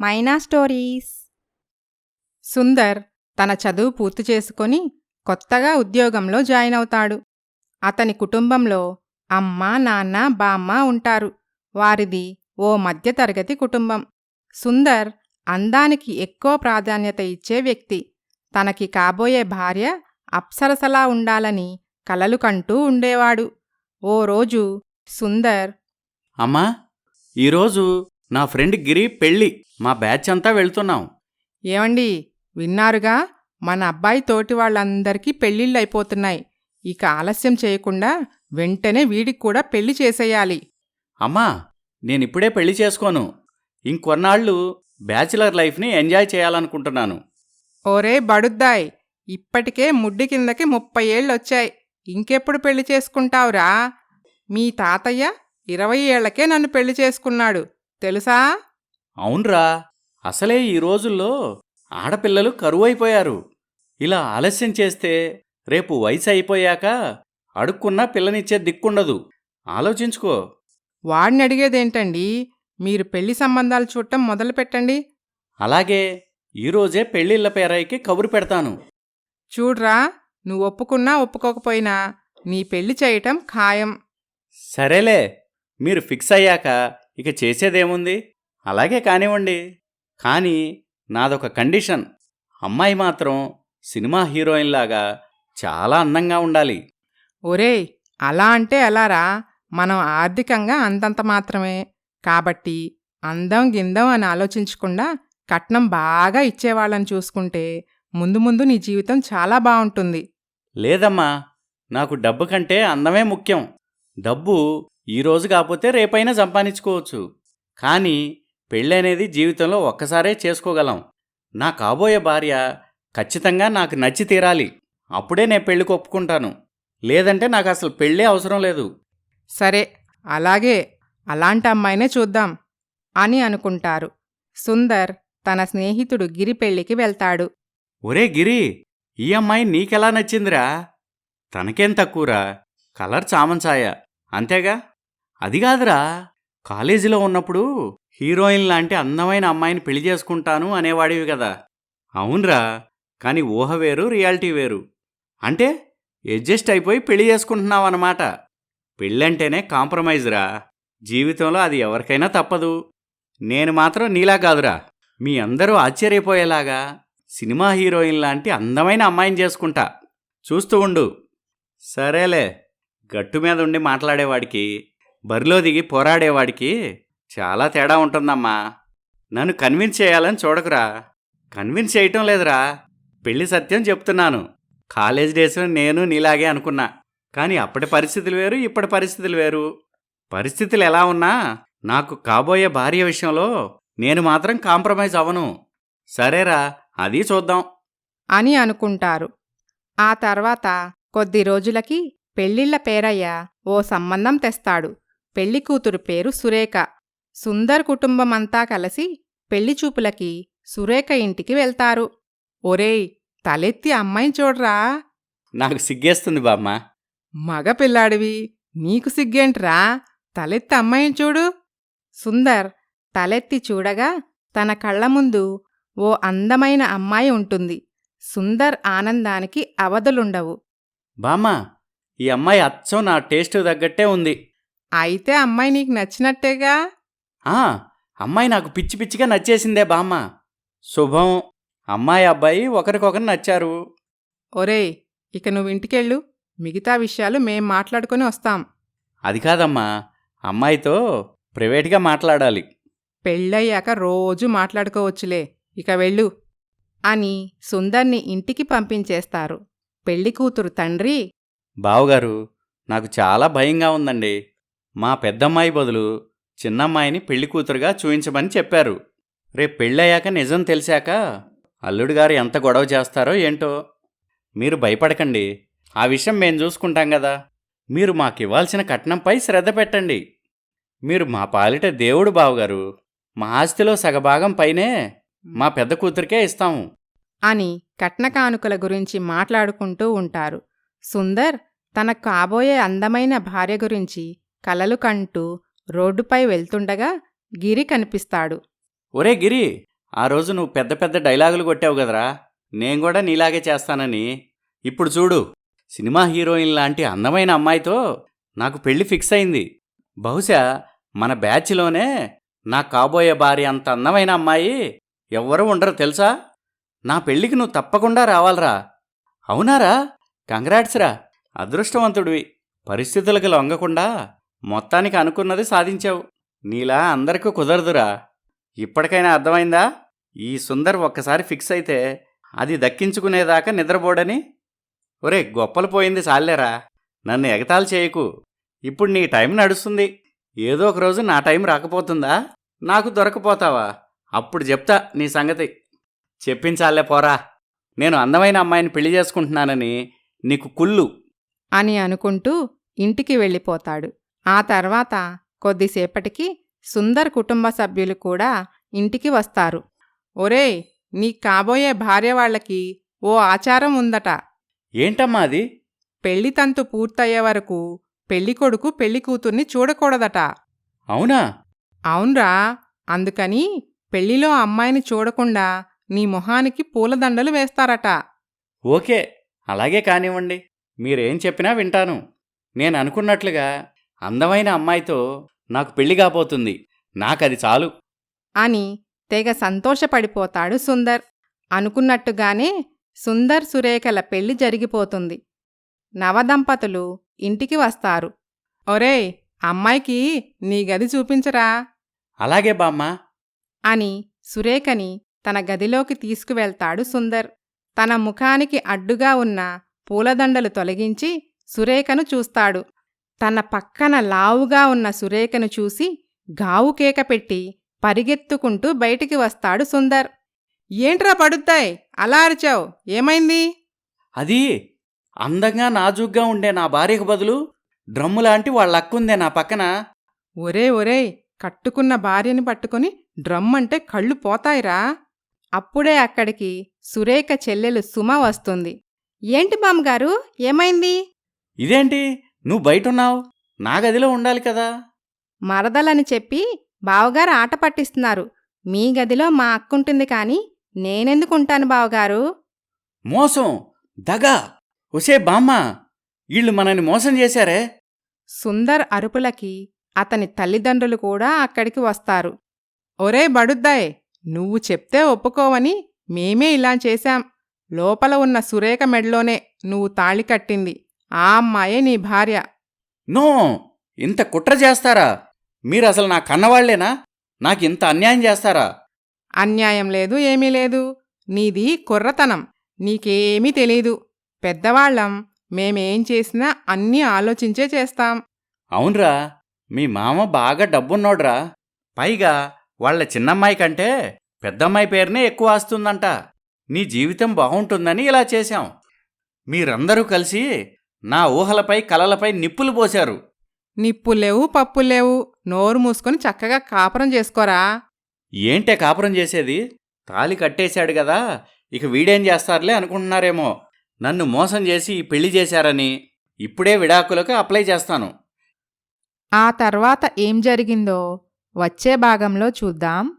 మైనా stories. Sundar తన చదువు పూర్తి చేసుకొని కొత్తగా ఉద్యోగంలో జాయిన్ అవుతాడు. అతని కుటుంబంలో అమ్మ నాన్న బామ్మ ఉంటారు. వారిది ఓ మధ్యతరగతి కుటుంబం. సుందర్ అందానికి ఎక్కువ ప్రాధాన్యత ఇచ్చే వ్యక్తి. తనకి కాబోయే భార్య అప్సరసలా ఉండాలని కలలు కంటూ ఉండేవాడు. ఓ రోజు సుందర్ అమ్మా ఈరోజు నా ఫ్రెండ్ గిరి పెళ్ళి మా బ్యాచ్ అంతా వెళ్తున్నాం. ఏమండి? విన్నారుగా? మన అబ్బాయి తోటి వాళ్ళందరికీ పెళ్ళిళ్ళు అయిపోతున్నాయి ఇక ఆలస్యం చేయకుండా వెంటనే వీడికి కూడా పెళ్ళి చేసేయాలి. అమ్మా నేనిప్పుడే పెళ్ళి చేసుకోను. ఇంకొన్నాళ్ళు బ్యాచిలర్ లైఫ్ని ఎంజాయ్ చేయాలనుకుంటున్నాను. ఓరే బడుద్దాయ్ ఇప్పటికే ముడ్డి కిందకి ముప్పై ఏళ్ళొచ్చాయి. ఇంకెప్పుడు పెళ్ళి చేసుకుంటావురా? మీ తాతయ్య ఇరవై ఏళ్ళకే నన్ను పెళ్ళి చేసుకున్నాడు. తెలుసా? అవునరా. అసలే ఈ రోజుల్లో ఆడపిల్లలు కరువైపోయారు. ఇలా ఆలస్యం చేస్తే రేపు వయసు అయిపోయాక అడుక్కున్నా పిల్లనిచ్చే దిక్కుండదు. ఆలోచించుకో. వాడిని అడిగేదేంటండి? మీరు పెళ్ళి సంబంధాలు చూడటం మొదలు పెట్టండి అలాగే ఈరోజే పెళ్ళిళ్ళ పేరాయికి కబురు పెడతాను. చూడ్రా నువ్వు ఒప్పుకున్నా ఒప్పుకోకపోయినా నీ పెళ్ళి చేయటం ఖాయం. సరేలే. మీరు ఫిక్స్ అయ్యాక ఇక చేసేదేముంది? అలాగే కానివ్వండి. కానీ నాదొక కండిషన్. అమ్మాయి మాత్రం సినిమా హీరోయిన్ లాగా చాలా అందంగా ఉండాలి. ఒరేయ్ అలా అంటే ఎలారా? మనం ఆర్థికంగా అంతంత మాత్రమే. కాబట్టి అందం గిందం అని ఆలోచించకుండా కట్నం బాగా ఇచ్చేవాళ్ళని చూసుకుంటే ముందు ముందు నీ జీవితం చాలా బావుంటుంది లేదమ్మా. నాకు డబ్బు కంటే అందమే ముఖ్యం. డబ్బు ఈరోజు కాకపోతే రేపైనా సంపాదించుకోవచ్చు. కానీ పెళ్ళనేది జీవితంలో ఒక్కసారే చేసుకోగలం. నా కాబోయే భార్య ఖచ్చితంగా నాకు నచ్చి తీరాలి. అప్పుడే నేను పెళ్ళికి ఒప్పుకుంటాను. లేదంటే నాకు అసలు పెళ్ళే అవసరం లేదు. సరే అలాగే అలాంటి అమ్మాయినే చూద్దాం అని అనుకుంటారు. సుందర్ తన స్నేహితుడు గిరి పెళ్ళికి వెళ్తాడు. ఒరే గిరి ఈ అమ్మాయి నీకెలా నచ్చిందిరా? తనకేం తక్కువరా? కలర్ చామంచాయ. అంతేగా? అది కాదురా. కాలేజీలో ఉన్నప్పుడు హీరోయిన్ లాంటి అందమైన అమ్మాయిని పెళ్ళి చేసుకుంటాను అనేవాడివి కదా. అవునరా. కానీ ఊహ వేరు రియాలిటీ వేరు. అంటే అడ్జస్ట్ అయిపోయి పెళ్ళి చేసుకుంటున్నావన్నమాట. పెళ్ళంటేనే కాంప్రమైజ్ రా జీవితంలో అది ఎవరికైనా తప్పదు. నేను మాత్రం నీలా కాదురా. మీ అందరూ ఆశ్చర్యపోయేలాగా సినిమా హీరోయిన్ లాంటి అందమైన అమ్మాయిని చేసుకుంటా. చూస్తూ ఉండు. సరేలే. గట్టు మీద ఉండి మాట్లాడేవాడికి. బరిలో దిగి పోరాడేవాడికి చాలా తేడా ఉంటుందమ్మా. నన్ను కన్విన్స్ చేయాలని చూడకురా. కన్విన్స్ చేయటం లేదురా. పెళ్ళి సత్యం చెప్తున్నాను. కాలేజ్ డేస్లో నేను నీలాగే అనుకున్నా. కానీ అప్పటి పరిస్థితులు వేరు ఇప్పటి పరిస్థితులు వేరు. పరిస్థితులు ఎలా ఉన్నా నాకు కాబోయే భార్య విషయంలో నేను మాత్రం కాంప్రమైజ్ అవ్వను. సరేరా అది చూద్దాం. అని అనుకుంటారు. ఆ తర్వాత కొద్ది రోజులకి పెళ్ళిళ్ళ పేరయ్య ఓ సంబంధం తెస్తాడు. పెళ్ళి కూతురు పేరు సురేఖ. సుందర్ కుటుంబమంతా కలిసి పెళ్ళి చూపులకి సురేఖ ఇంటికి వెళ్తారు. ఒరేయ్ తలెత్తి అమ్మాయిని చూడ్రా? నాకు సిగ్గేస్తుంది బామ్మ. మగ పిల్లాడివి నీకు సిగ్గేంట్రా? తలెత్తి అమ్మాయిని చూడు. సుందర్ తలెత్తి చూడగా తన కళ్ళ ముందు ఓ అందమైన అమ్మాయి ఉంటుంది. సుందర్ ఆనందానికి అవధులుండవు. బామ్మ ఈ అమ్మాయి అచ్చం నా టేస్ట్ తగ్గట్టే ఉంది. అయితే అమ్మాయి నీకు నచ్చినట్టేగా? ఆ అమ్మాయి నాకు పిచ్చి పిచ్చిగా నచ్చేసిందే బామ్మ. శుభం. అమ్మాయి అబ్బాయి ఒకరికొకరు నచ్చారు. ఒరేయ్ ఇక నువ్వు ఇంటికెళ్ళు. మిగతా విషయాలు మేం మాట్లాడుకొని వస్తాం. అది కాదమ్మా. అమ్మాయితో ప్రైవేట్గా మాట్లాడాలి. పెళ్ళయ్యాక రోజు మాట్లాడుకోవచ్చులే. ఇక వెళ్ళు. అని సుందర్ని ఇంటికి పంపించేస్తారు. పెళ్ళి కూతురు తండ్రి బావగారు నాకు చాలా భయంగా ఉందండి. మా పెద్దమ్మాయి బదులు చిన్నమ్మాయిని పెళ్ళి కూతురుగా చూయించమని చెప్పారు. రేపు పెళ్ళయ్యాక నిజం తెలిసాక అల్లుడు గారు ఎంత గొడవ చేస్తారో ఏంటో. మీరు భయపడకండి. ఆ విషయం మేం చూసుకుంటాం కదా మీరు మాకు ఇవ్వాల్సిన కట్నంపై శ్రద్ధ పెట్టండి. మీరు మా పాలిట దేవుడు బావగారు. మా ఆస్తిలో సగభాగం పైనే మా పెద్ద కూతురికే ఇస్తాము అని కట్నకానుకల గురించి మాట్లాడుకుంటూ ఉంటారు. సుందర్ తన కాబోయే అందమైన భార్య గురించి కలలు కంటూ రోడ్డుపై వెళ్తుండగా గిరి కనిపిస్తాడు. ఒరే గిరి ఆ రోజు నువ్వు పెద్ద పెద్ద డైలాగులు కొట్టావు కదరా. నేను కూడా నీలాగే చేస్తానని. ఇప్పుడు చూడు సినిమా హీరోయిన్ లాంటి అందమైన అమ్మాయితో నాకు పెళ్ళి ఫిక్స్ అయింది. బహుశా మన బ్యాచ్లోనే నా కాబోయే భార్య అంత అందమైన అమ్మాయి ఎవ్వరూ ఉండరు తెలుసా? నా పెళ్ళికి నువ్వు తప్పకుండా రావాలరా. అవునారా? కంగ్రాట్స్ రా. అదృష్టవంతుడివి. పరిస్థితులకు లొంగకుండా మొత్తానికి అనుకున్నది సాధించావు. నీలా అందరికీ కుదరదురా. ఇప్పటికైనా అర్థమైందా? ఈ సుందర్ ఒక్కసారి ఫిక్స్ అయితే అది దక్కించుకునేదాకా నిద్రపోడని? ఒరే గొప్పలు పోయింది చాలేరా. నన్ను ఎగతాలు చేయకు. ఇప్పుడు నీ టైం నడుస్తుంది. ఏదో ఒక రోజు నా టైం రాకపోతుందా? నాకు దొరకపోతావా? అప్పుడు చెప్తా నీ సంగతి. చెప్పించాలే పోరా. నేను అందమైన అమ్మాయిని పెళ్ళి చేసుకుంటున్నానని నీకు కుళ్ళు. అని అనుకుంటూ ఇంటికి వెళ్ళిపోతాడు. ఆ తర్వాత కొద్దిసేపటికి సుందర్ కుటుంబ సభ్యులు కూడా ఇంటికి వస్తారు. ఒరేయ్ నీ కాబోయే భార్య వాళ్ళకి ఓ ఆచారం ఉందట. ఏంటమ్మా అది? పెళ్ళి తంతు పూర్తయ్యే వరకు పెళ్ళికొడుకు పెళ్ళి కూతుర్ని చూడకూడదట. అవునా? అవునరా అందుకని పెళ్ళిలో అమ్మాయిని చూడకుండా నీ మొహానికి పూలదండలు వేస్తారట. ఓకే అలాగే కానివ్వండి. మీరేం చెప్పినా వింటాను. నేను అనుకున్నట్లుగా అందమైన అమ్మాయితో నాకు పెళ్ళి కాబోతుంది. నాకది చాలు. అని తెగ సంతోషపడిపోతాడు సుందర్. అనుకున్నట్టుగానే సుందర్ సురేఖల పెళ్ళి జరిగిపోతుంది. నవదంపతులు ఇంటికి వస్తారు. ఒరేయ్ అమ్మాయికి నీ గది చూపించరా? అలాగే బామ్మ. అని సురేఖని తన గదిలోకి తీసుకువెళ్తాడు సుందర్. తన ముఖానికి అడ్డుగా ఉన్న పూలదండలు తొలగించి సురేఖను చూస్తాడు. తన పక్కన లావుగా ఉన్న సురేఖను చూసి గావు కేక పెట్టి పరిగెత్తుకుంటూ బయటికి వస్తాడు సుందర్. ఏంట్రా పడుద్దాయ్? అలా అరిచావు. ఏమైంది? అది అందంగా నాజూగ్గా ఉండే నా భార్యకు బదులు డ్రమ్ము లాంటి వాళ్ళ అక్కుందే నా పక్కన. ఒరే ఒరే! కట్టుకున్న భార్యని పట్టుకొని డ్రమ్ అంటే కళ్ళు పోతాయిరా. అప్పుడే అక్కడికి సురేఖ చెల్లెలు సుమ వస్తుంది. ఏంటి బామ్మగారు ఏమైంది? ఇదేంటి? నువ్వు బయటున్నావు నా గదిలో ఉండాలి కదా. మరదలని చెప్పి బావగారు ఆట పట్టిస్తున్నారు. మీ గదిలో మా అక్కుంటుంది కాని నేనెందుకుంటాను బావగారు? మోసం దగా. ఒసే బామ్మ వీళ్ళు మనని మోసం చేశారే? సుందర్ అరుపులకి అతని తల్లిదండ్రులు కూడా అక్కడికి వస్తారు. ఒరే బడుద్దాయ్ నువ్వు చెప్తే ఒప్పుకోవని మేమే ఇలా చేశాం. లోపల ఉన్న సురేఖ మెడ్లోనే నువ్వు తాళి కట్టింది. ఆ అమ్మాయే నీ భార్య. నో! ఇంత కుట్ర చేస్తారా? మీరు అసలు నా కన్నవాళ్ళేనా? నాకు ఇంత అన్యాయం చేస్తారా? అన్యాయం లేదు ఏమీ లేదు. నీది కుర్రతనం. నీకేమీ తెలీదు. పెద్దవాళ్ళం. మేమేం చేసినా అన్నీ ఆలోచించే చేస్తాం. అవునరా. మీ మామ బాగా డబ్బున్నోడ్రా. పైగా వాళ్ళ చిన్నమ్మాయి కంటే పెద్దమ్మాయి పేరునే ఎక్కువ ఆస్తుందంట. నీ జీవితం బాగుంటుందని ఇలా చేశాం. మీరందరూ కలిసి నా ఊహలపై కలలపై నిప్పులు పోశారు. నిప్పు లేవు పప్పు లేవు నోరు మూసుకొని చక్కగా కాపురం చేసుకోరా. ఏంటే కాపురం చేసేది? తాలి కట్టేశాడు కదా ఇక వీడేం చేస్తారులే అనుకుంటున్నారేమో. నన్ను మోసం చేసి పెళ్ళి చేశారని. ఇప్పుడే విడాకులకు అప్లై చేస్తాను. ఆ తర్వాత ఏం జరిగిందో వచ్చే భాగంలో చూద్దాం.